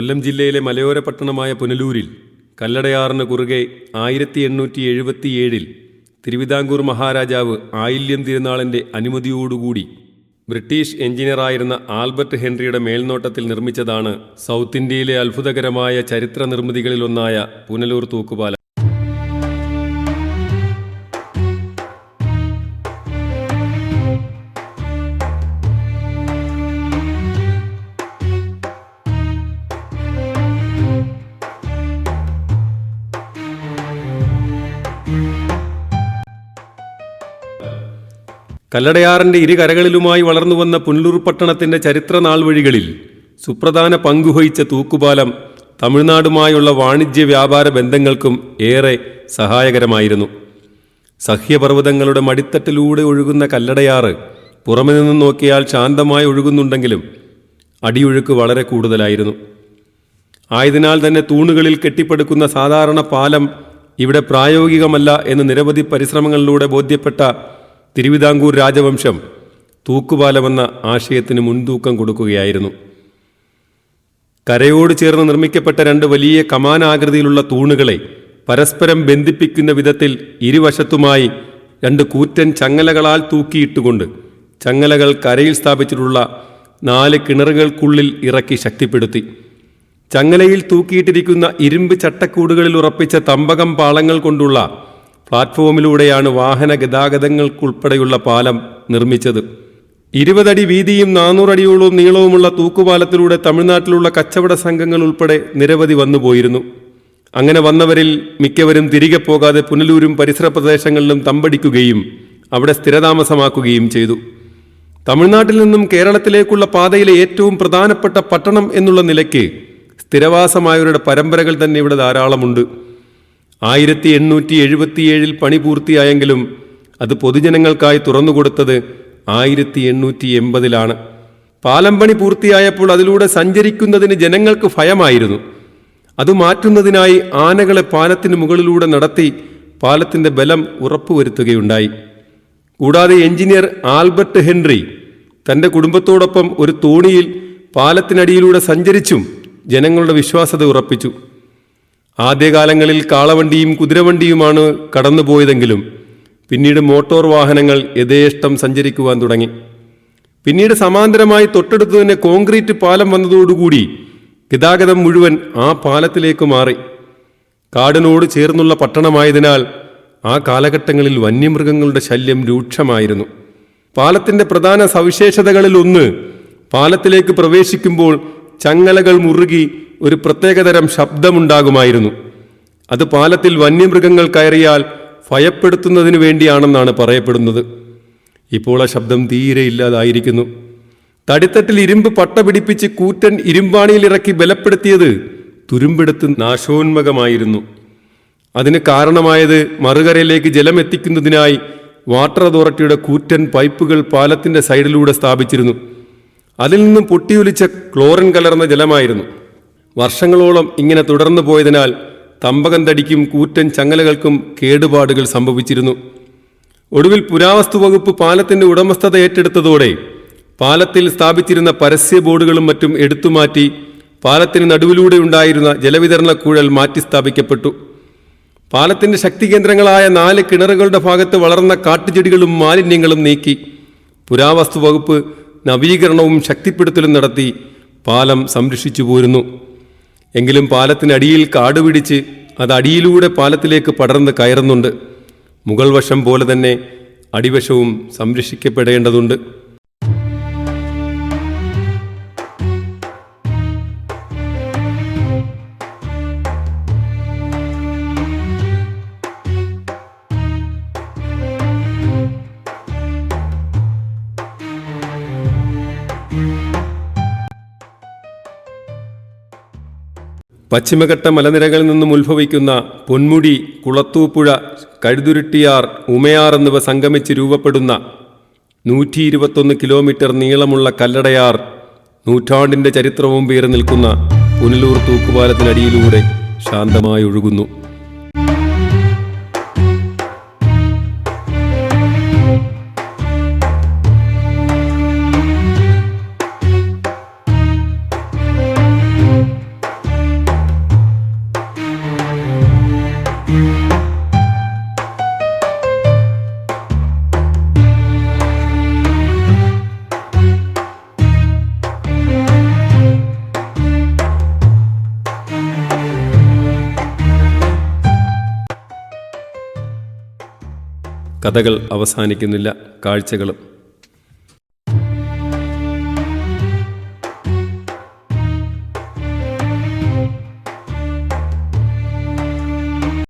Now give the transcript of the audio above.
കൊല്ലം ജില്ലയിലെ മലയോര പട്ടണമായ പുനലൂരിൽ കല്ലടയാറിന് കുറുകെ ആയിരത്തി എണ്ണൂറ്റി എഴുപത്തിയേഴിൽ തിരുവിതാംകൂർ മഹാരാജാവ് ആയില്യം തിരുനാളിന്റെ അനുമതിയോടുകൂടി ബ്രിട്ടീഷ് എഞ്ചിനീയറായിരുന്ന ആൽബർട്ട് ഹെൻറിയുടെ മേൽനോട്ടത്തിൽ നിർമ്മിച്ചതാണ് സൗത്ത് ഇന്ത്യയിലെ അത്ഭുതകരമായ ചരിത്ര നിർമ്മിതികളിലൊന്നായ പുനലൂർ തൂക്കുപാലം. കല്ലടയാറിന്റെ ഇരുകരകളിലുമായി വളർന്നു വന്ന പുനലൂർ പട്ടണത്തിന്റെ ചരിത്ര നാൾവഴികളിൽ സുപ്രധാന പങ്കുവഹിച്ച തൂക്കുപാലം തമിഴ്നാടുമായുള്ള വാണിജ്യ വ്യാപാര ബന്ധങ്ങൾക്കും ഏറെ സഹായകരമായിരുന്നു. സഹ്യപർവതങ്ങളുടെ മടിത്തട്ടിലൂടെ ഒഴുകുന്ന കല്ലടയാറ് പുറമെ നിന്ന് നോക്കിയാൽ ശാന്തമായി ഒഴുകുന്നുണ്ടെങ്കിലും അടിയൊഴുക്ക് വളരെ കൂടുതലായിരുന്നു. ആയതിനാൽ തന്നെ തൂണുകളിൽ കെട്ടിപ്പടുക്കുന്ന സാധാരണ പാലം ഇവിടെ പ്രായോഗികമല്ല എന്ന് നിരവധി പരിശ്രമങ്ങളിലൂടെ ബോധ്യപ്പെട്ട തിരുവിതാംകൂർ രാജവംശം തൂക്കുപാലമെന്ന ആശയത്തിന് മുൻതൂക്കം കൊടുക്കുകയായിരുന്നു. കരയോട് ചേർന്ന് നിർമ്മിക്കപ്പെട്ട രണ്ട് വലിയ കമാനാകൃതിയിലുള്ള തൂണുകളെ പരസ്പരം ബന്ധിപ്പിക്കുന്ന വിധത്തിൽ ഇരുവശത്തുമായി രണ്ട് കൂറ്റൻ ചങ്ങലകളാൽ തൂക്കിയിട്ടുകൊണ്ട് ചങ്ങലകൾ കരയിൽ സ്ഥാപിച്ചിട്ടുള്ള നാല് കിണറുകൾക്കുള്ളിൽ ഇറക്കി ശക്തിപ്പെടുത്തി. ചങ്ങലയിൽ തൂക്കിയിട്ടിരിക്കുന്ന ഇരുമ്പ് ചട്ടക്കൂടുകളിൽ ഉറപ്പിച്ച തമ്പകം പാളങ്ങൾ കൊണ്ടുള്ള പ്ലാറ്റ്ഫോമിലൂടെയാണ് വാഹന ഗതാഗതങ്ങൾക്കുൾപ്പെടെയുള്ള പാലം നിർമ്മിച്ചത്. ഇരുപതടി വീതിയും നാനൂറടിയോളവും നീളവുമുള്ള തൂക്കുപാലത്തിലൂടെ തമിഴ്നാട്ടിലുള്ള കച്ചവട സംഘങ്ങൾ ഉൾപ്പെടെ നിരവധി വന്നുപോയിരുന്നു. അങ്ങനെ വന്നവരിൽ മിക്കവരും തിരികെ പോകാതെ പുനലൂരും പരിസര പ്രദേശങ്ങളിലും തമ്പടിക്കുകയും അവിടെ സ്ഥിരതാമസമാക്കുകയും ചെയ്തു. തമിഴ്നാട്ടിൽ നിന്നും കേരളത്തിലേക്കുള്ള പാതയിലെ ഏറ്റവും പ്രധാനപ്പെട്ട പട്ടണം എന്നുള്ള നിലയ്ക്ക് സ്ഥിരവാസമായവരുടെ പരമ്പരകൾ തന്നെ ഇവിടെ ധാരാളമുണ്ട്. ആയിരത്തി എണ്ണൂറ്റി എഴുപത്തിയേഴിൽ പണി പൂർത്തിയായെങ്കിലും അത് പൊതുജനങ്ങൾക്കായി തുറന്നുകൊടുത്തത് ആയിരത്തി എണ്ണൂറ്റി എൺപതിലാണ് പാലം പണി പൂർത്തിയായപ്പോൾ അതിലൂടെ സഞ്ചരിക്കുന്നതിന് ജനങ്ങൾക്ക് ഭയമായിരുന്നു. അത് മാറ്റുന്നതിനായി ആനകളെ പാലത്തിന് മുകളിലൂടെ നടത്തി പാലത്തിന്റെ ബലം ഉറപ്പുവരുത്തുകയുണ്ടായി. കൂടാതെ എഞ്ചിനീയർ ആൽബർട്ട് ഹെൻറി തന്റെ കുടുംബത്തോടൊപ്പം ഒരു തോണിയിൽ പാലത്തിനടിയിലൂടെ സഞ്ചരിച്ചും ജനങ്ങളുടെ വിശ്വാസത ഉറപ്പിച്ചു. ആദ്യകാലങ്ങളിൽ കാളവണ്ടിയും കുതിരവണ്ടിയുമാണ് കടന്നുപോയതെങ്കിലും പിന്നീട് മോട്ടോർ വാഹനങ്ങൾ യഥേഷ്ടം സഞ്ചരിക്കുവാൻ തുടങ്ങി. പിന്നീട് സമാന്തരമായി തൊട്ടടുത്ത് തന്നെ കോൺക്രീറ്റ് പാലം വന്നതോടുകൂടി ഗതാഗതം മുഴുവൻ ആ പാലത്തിലേക്ക് മാറി. കാടിനോട് ചേർന്നുള്ള പട്ടണമായതിനാൽ ആ കാലഘട്ടങ്ങളിൽ വന്യമൃഗങ്ങളുടെ ശല്യം രൂക്ഷമായിരുന്നു. പാലത്തിന്റെ പ്രധാന സവിശേഷതകളിൽ ഒന്ന് പാലത്തിലേക്ക് പ്രവേശിക്കുമ്പോൾ ചങ്ങലകൾ മുറുകി ഒരു പ്രത്യേകതരം ശബ്ദമുണ്ടാകുമായിരുന്നു. അത് പാലത്തിൽ വന്യമൃഗങ്ങൾ കയറിയാൽ ഭയപ്പെടുത്തുന്നതിന് വേണ്ടിയാണെന്നാണ് പറയപ്പെടുന്നത്. ഇപ്പോൾ ആ ശബ്ദം തീരെ ഇല്ലാതായിരിക്കുന്നു. തടിത്തട്ടിൽ ഇരുമ്പ് പട്ട പിടിപ്പിച്ച് കൂറ്റൻ ഇരുമ്പാണിയിൽ ഇറക്കി ബലപ്പെടുത്തിയത് തുരുമ്പെടുത്ത് നാശോന്മകമായിരുന്നു അതിന് കാരണമായത് മറുകരയിലേക്ക് ജലം എത്തിക്കുന്നതിനായി വാട്ടർ അതോറിറ്റിയുടെ കൂറ്റൻ പൈപ്പുകൾ പാലത്തിന്റെ സൈഡിലൂടെ സ്ഥാപിച്ചിരുന്നു. അതിൽ നിന്നും പൊട്ടിയൊലിച്ച ക്ലോറിൻ കലർന്ന ജലമായിരുന്നു. വർഷങ്ങളോളം ഇങ്ങനെ തുടർന്നു പോയതിനാൽ തമ്പകം തടിക്കും കൂറ്റൻ ചങ്ങലകൾക്കും കേടുപാടുകൾ സംഭവിച്ചിരുന്നു. ഒടുവിൽ പുരാവസ്തു വകുപ്പ് പാലത്തിന്റെ ഉടമസ്ഥത ഏറ്റെടുത്തതോടെ പാലത്തിൽ സ്ഥാപിച്ചിരുന്ന പരസ്യ ബോർഡുകളും മറ്റും എടുത്തുമാറ്റി പാലത്തിന് നടുവിലൂടെ ഉണ്ടായിരുന്ന ജലവിതരണ കുഴൽ മാറ്റി സ്ഥാപിക്കപ്പെട്ടു. പാലത്തിന്റെ ശക്തി കേന്ദ്രങ്ങളായ നാല് കിണറുകളുടെ ഭാഗത്ത് വളർന്ന കാട്ടുചെടികളും മാലിന്യങ്ങളും നീക്കി. പുരാവസ്തു വകുപ്പ് നവീകരണവും ശക്തിപ്പെടുത്തലും നടത്തി പാലം സംരക്ഷിച്ചു പോരുന്നു. എങ്കിലും പാലത്തിനടിയിൽ കാട് പിടിച്ച് അത് അടിയിലൂടെ പാലത്തിലേക്ക് പടർന്ന് കയറുന്നുണ്ട്. മുകൾ വശം പോലെ തന്നെ അടിവശവും സംരക്ഷിക്കപ്പെടേണ്ടതുണ്ട്. പശ്ചിമഘട്ട മലനിരകളിൽ നിന്നും ഉത്ഭവിക്കുന്ന പൊന്മുടി കുളത്തൂപ്പുഴ കഴുതുരുട്ടിയാർ ഉമയാർ എന്നിവ സംഗമിച്ച് രൂപപ്പെടുന്ന നൂറ്റി ഇരുപത്തൊന്ന് കിലോമീറ്റർ നീളമുള്ള കല്ലടയാർ നൂറ്റാണ്ടിന്റെ ചരിത്രവും പേറി നിൽക്കുന്ന പുനലൂർ തൂക്കുപാലത്തിനടിയിലൂടെ ശാന്തമായി ഒഴുകുന്നു. കഥകൾ അവസാനിക്കുന്നില്ല കാഴ്ചകളും